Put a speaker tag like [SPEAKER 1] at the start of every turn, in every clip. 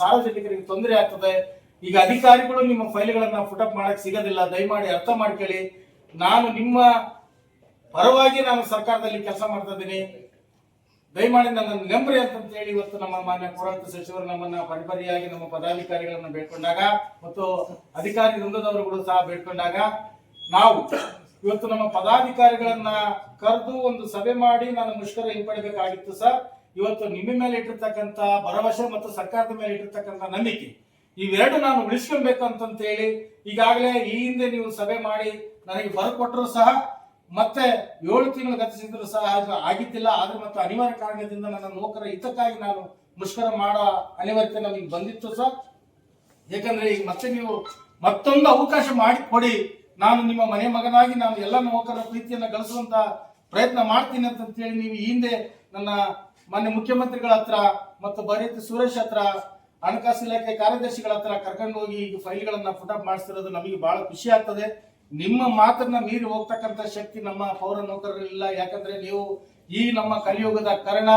[SPEAKER 1] ಸಾರ್ವಜನಿಕರಿಗೆ ತೊಂದರೆ ಆಗ್ತದೆ. ಈಗ ಅಧಿಕಾರಿಗಳು ನಿಮ್ಮ ಫೈಲ್ಗಳನ್ನ ಫುಟಪ್ ಮಾಡಕ್ ಸಿಗೋದಿಲ್ಲ. ದಯಮಾಡಿ ಅರ್ಥ ಮಾಡ್ಕೊಳ್ಳಿ. ನಾನು ನಿಮ್ಮ ಪರವಾಗಿ ನಾನು ಸರ್ಕಾರದಲ್ಲಿ ಕೆಲಸ ಮಾಡ್ತಾ ಇದ್ದೀನಿ. ದಯಮಾಡಿ ನನ್ನ ನೆಂಬ್ರಿ ಅಂತ ಹೇಳಿ ಇವತ್ತು ನಮ್ಮ ಮಾನ್ಯ ಪೌರಾಯುಕ್ತ ಸಚಿವರು ನಮ್ಮನ್ನ ಪರಿಪರಿಯಾಗಿ ನಮ್ಮ ಪದಾಧಿಕಾರಿಗಳನ್ನ ಬೇಡ್ಕೊಂಡಾಗ ಮತ್ತು ಅಧಿಕಾರಿ ವೃಂದದವರುಗಳು ಸಹ ಬೇಡ್ಕೊಂಡಾಗ ನಾವು ಇವತ್ತು ನಮ್ಮ ಪದಾಧಿಕಾರಿಗಳನ್ನ ಕರೆದು ಒಂದು ಸಭೆ ಮಾಡಿ ನಾನು ಮುಷ್ಕರ ಹಿಂಪಡಿಬೇಕಾಗಿತ್ತು ಸರ್. ಇವತ್ತು ನಿಮ್ಮ ಮೇಲೆ ಇಟ್ಟಿರ್ತಕ್ಕಂಥ ಭರವಸೆ ಮತ್ತು ಸರ್ಕಾರದ ಮೇಲೆ ಇಟ್ಟಿರ್ತಕ್ಕಂಥ ನಂಬಿಕೆ, ಇವೆರಡು ನಾನು ಉಳಿಸ್ಕೊಬೇಕು ಅಂತಂತ ಹೇಳಿ ಈಗಾಗಲೇ ಈ ಹಿಂದೆ ನೀವು ಸಭೆ ಮಾಡಿ ನನಗೆ ಬರಕೊಟ್ಟರು ಸಹ ಮತ್ತೆ ಏಳು ತಿಂಗಳು ಗತಿಸಿದ್ರು ಸಹ ಅದು ಆಗಿದ್ದಿಲ್ಲ. ಆದ್ರೆ ಮತ್ತು ಅನಿವಾರ್ಯ ಕಾರಣದಿಂದ ನನ್ನ ನೌಕರ ಹಿತಕ್ಕಾಗಿ ನಾನು ಮುಷ್ಕರ ಮಾಡೋ ಅನಿವಾರ್ಯತೆ ನಮಗೆ ಬಂದಿತ್ತು ಸರ್. ಯಾಕಂದ್ರೆ ಈಗ ಮತ್ತೆ ನೀವು ಮತ್ತೊಂದು ಅವಕಾಶ ಮಾಡಿ ಕೊಡಿ. ನಾನು ನಿಮ್ಮ ಮನೆ ಮಗನಾಗಿ ನಾನು ಎಲ್ಲ ನೌಕರರ ಪ್ರೀತಿಯನ್ನು ಗಳಿಸುವಂತ ಪ್ರಯತ್ನ ಮಾಡ್ತೀನಿ ಅಂತಂತೇಳಿ ನೀವು ಈ ಹಿಂದೆ ನನ್ನ ಮಾನ್ಯ ಮುಖ್ಯಮಂತ್ರಿಗಳ ಹತ್ರ ಮತ್ತು ಬರೀತಿ ಸುರೇಶ್ ಹತ್ರ, ಹಣಕಾಸು ಇಲಾಖೆ ಕಾರ್ಯದರ್ಶಿಗಳ ಹತ್ರ ಕರ್ಕೊಂಡು ಹೋಗಿ ಈಗ ಫೈಲ್ಗಳನ್ನ ಫುಟಪ್ ಮಾಡಿಸ್ತಿರೋದು ನಮಗೆ ಬಹಳ ಖುಷಿ ಆಗ್ತದೆ. ನಿಮ್ಮ ಮಾತನ್ನ ಮೀರಿ ಹೋಗ್ತಕ್ಕಂಥ ಶಕ್ತಿ ನಮ್ಮ ಪೌರ ನೌಕರರಿಲ್ಲ ಯಾಕಂದ್ರೆ ನೀವು ಈ ನಮ್ಮ ಕಲಿಯುಗದ ಕರ್ಣ,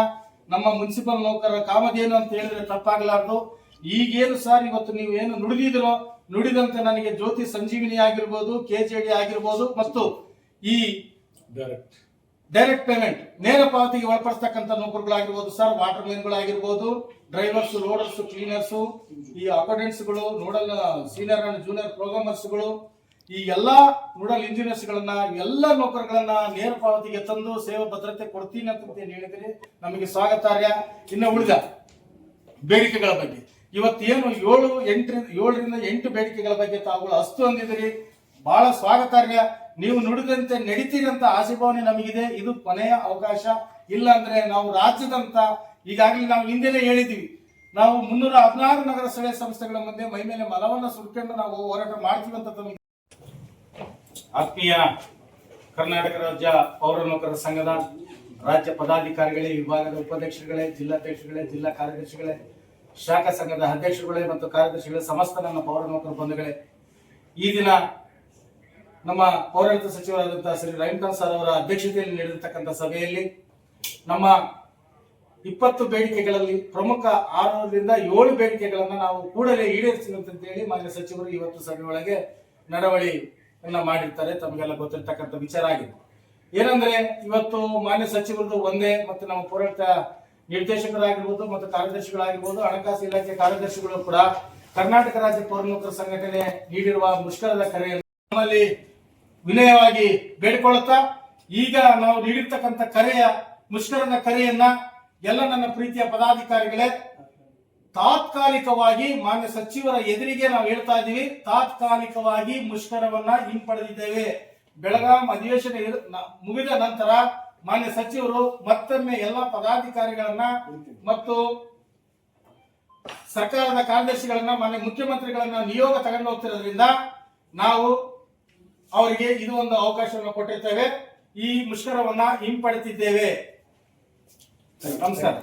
[SPEAKER 1] ನಮ್ಮ ಮುನ್ಸಿಪಲ್ ನೌಕರರ ಕಾಮಧೇನು ಅಂತ ಹೇಳಿದ್ರೆ ತಪ್ಪಾಗಲಾರ್ದು. ಈಗೇನು ಸರ್ ಇವತ್ತು ನೀವು ಏನು ನುಡಿದಿದ್ರೋ ನುಡಿದಂತೆ ನನಗೆ ಜ್ಯೋತಿ ಸಂಜೀವಿನಿ ಆಗಿರ್ಬೋದು, ಕೆ ಜೆ ಡಿ ಆಗಿರ್ಬೋದು ಮತ್ತು ಈ ಡೈರೆಕ್ಟ್ ಪೇಮೆಂಟ್, ನೇರ ಪಾವತಿಗೆ ಒಳಪಡಿಸ್ತಕ್ಕಂಥ ನೌಕರುಗಳಾಗಿರ್ಬೋದು ಸರ್, ವಾಟರ್ ಗಳಾಗಿರ್ಬೋದು ಡ್ರೈವರ್ಸ್, ಲೋಡರ್ಸ್, ಕ್ಲೀನರ್ಸ್, ಈ ಅಕೌಂಟೆಂಟ್ಸ್ಗಳು, ನೋಡಲ್, ಸೀನಿಯರ್ ಅಂಡ್ ಜೂನಿಯರ್ ಪ್ರೋಗ್ರಾಮರ್ಸ್ಗಳು, ಈ ಎಲ್ಲ ನೋಡಲ್ ಇಂಜಿನಿಯರ್ಸ್ ಗಳನ್ನ ಎಲ್ಲ ನೌಕರಗಳನ್ನ ನೇರ ಪಾವತಿಗೆ ತಂದು ಸೇವಾ ಭದ್ರತೆ ಕೊಡ್ತೀನಿ ಅಂತ ಹೇಳಿದ್ರೆ ನಮಗೆ ಸ್ವಾಗತಾರ್ಯ. ಇನ್ನು ಉಳಿದ ಬೇಡಿಕೆಗಳ ಬಗ್ಗೆ. ಇವತ್ತೇನು ಏಳು, ಎಂಟರಿಂದ, ಏಳರಿಂದ ಎಂಟು ಬೇಡಿಕೆಗಳ ಬಗ್ಗೆ ತಾವುಗಳು ಅಸ್ತು ಅಂದಿದ್ದೀರಿ? ಬಹಳ ಸ್ವಾಗತಾರ್ಹ. ನೀವು ನುಡಿದಂತೆ ನಡೀತೀರಂತ ಭಾವನೆ ನಮಗಿದೆ. ಇದು ಕೊನೆಯ ಅವಕಾಶ. ಇಲ್ಲ ಅಂದ್ರೆ ನಾವು ರಾಜ್ಯದಂತ ಈಗಾಗಲೇ ನಾವು ಹಿಂದೆನೇ ಹೇಳಿದೀವಿ ನಾವು ಮುನ್ನೂರ ಹದಿನಾರು ನಗರ ಸ್ಥಳೀಯ ಸಂಸ್ಥೆಗಳ ಮುಂದೆ ಮೈ ಮೇಲೆ ಮಲವನ್ನ ಸುಟ್ಕೊಂಡು ನಾವು ಹೋರಾಟ ಮಾಡ್ತೀವಿ ಅಂತ ತಮಗೆ ಆತ್ಮೀಯ ಕರ್ನಾಟಕ ರಾಜ್ಯ ಪೌರ ನೌಕರರ ಸಂಘದ ರಾಜ್ಯ ಪದಾಧಿಕಾರಿಗಳೇ, ವಿಭಾಗದ ಉಪಾಧ್ಯಕ್ಷರುಗಳೇ, ಜಿಲ್ಲಾಧ್ಯಕ್ಷರುಗಳೇ, ಜಿಲ್ಲಾ ಕಾರ್ಯದರ್ಶಿಗಳೇ, ಶಾಖಾ ಸಂಘದ ಅಧ್ಯಕ್ಷರುಗಳೇ ಮತ್ತು ಕಾರ್ಯದರ್ಶಿಗಳೇ ಸಮಸ್ತ ನನ್ನ ಪೌರ ನೌಕರ ಬಂಧುಗಳೇ, ಈ ದಿನ ನಮ್ಮ ಪೌರಾಡಳಿತ ಸಚಿವರಾದಂತಹ ಶ್ರೀ ರವಿಕಾಂತ್ ಸರ್ ಅವರ ಅಧ್ಯಕ್ಷತೆಯಲ್ಲಿ ನಡೆದಿರ್ತಕ್ಕಂಥ ಸಭೆಯಲ್ಲಿ ನಮ್ಮ ಇಪ್ಪತ್ತು ಬೇಡಿಕೆಗಳಲ್ಲಿ ಪ್ರಮುಖ ಆರರಿಂದ ಏಳು ಬೇಡಿಕೆಗಳನ್ನ ನಾವು ಕೂಡಲೇ ಈಡೇರಿಸಿದಂತ ಹೇಳಿ ಮಾನ್ಯ ಸಚಿವರು ಇವತ್ತು ಸಭೆಯೊಳಗೆ ನಡವಳಿಯನ್ನ ಮಾಡಿರ್ತಾರೆ. ತಮಗೆಲ್ಲ ಗೊತ್ತಿರ್ತಕ್ಕಂಥ ವಿಚಾರ ಆಗಿದೆ. ಏನಂದ್ರೆ ಇವತ್ತು ಮಾನ್ಯ ಸಚಿವರದು ಒಂದೇ ಮತ್ತು ನಮ್ಮ ಪೌರಾಡಳಿತ ನಿರ್ದೇಶಕರಾಗಿರ್ಬೋದು ಮತ್ತು ಕಾರ್ಯದರ್ಶಿಗಳಾಗಿರ್ಬೋದು, ಹಣಕಾಸು ಇಲಾಖೆ ಕಾರ್ಯದರ್ಶಿಗಳು ಕೂಡ ಕರ್ನಾಟಕ ರಾಜ್ಯ ಪೌರ ಸಂಘಟನೆ ನೀಡಿರುವ ಮುಷ್ಕರದ ಕರೆಯನ್ನು ನಮ್ಮಲ್ಲಿ ವಿನಯವಾಗಿ ಬೇಡಿಕೊಳ್ಳುತ್ತಾ, ಈಗ ನಾವು ನೀಡಿರ್ತಕ್ಕಂಥ ಕರೆಯ, ಮುಷ್ಕರನ ಕರೆಯನ್ನ ಎಲ್ಲ ನನ್ನ ಪ್ರೀತಿಯ ಪದಾಧಿಕಾರಿಗಳೇ, ತಾತ್ಕಾಲಿಕವಾಗಿ ಮಾನ್ಯ ಸಚಿವರ ಎದುರಿಗೆ ನಾವು ಹೇಳ್ತಾ ಇದ್ದೀವಿ. ತಾತ್ಕಾಲಿಕವಾಗಿ ಮುಷ್ಕರವನ್ನ ಹಿಂಪಡೆದಿದ್ದೇವೆ. ಬೆಳಗಾಂ ಅಧಿವೇಶನ ಮುಗಿದ ನಂತರ ಮಾನ್ಯ ಸಚಿವರು ಮತ್ತೊಮ್ಮೆ ಎಲ್ಲ ಪದಾಧಿಕಾರಿಗಳನ್ನ ಮತ್ತು ಸರ್ಕಾರದ ಕಾರ್ಯದರ್ಶಿಗಳನ್ನ, ಮಾನ್ಯ ಮುಖ್ಯಮಂತ್ರಿಗಳನ್ನ ನಿಯೋಗ ತಗೊಂಡು ಹೋಗ್ತಿರೋದ್ರಿಂದ ನಾವು ಅವರಿಗೆ ಇದು ಒಂದು ಅವಕಾಶವನ್ನು ಕೊಟ್ಟಿರ್ತೇವೆ. ಈ ಮುಷ್ಕರವನ್ನ ಹಿಂಪಡೆದಿದ್ದೇವೆ. ನಮಸ್ಕಾರ.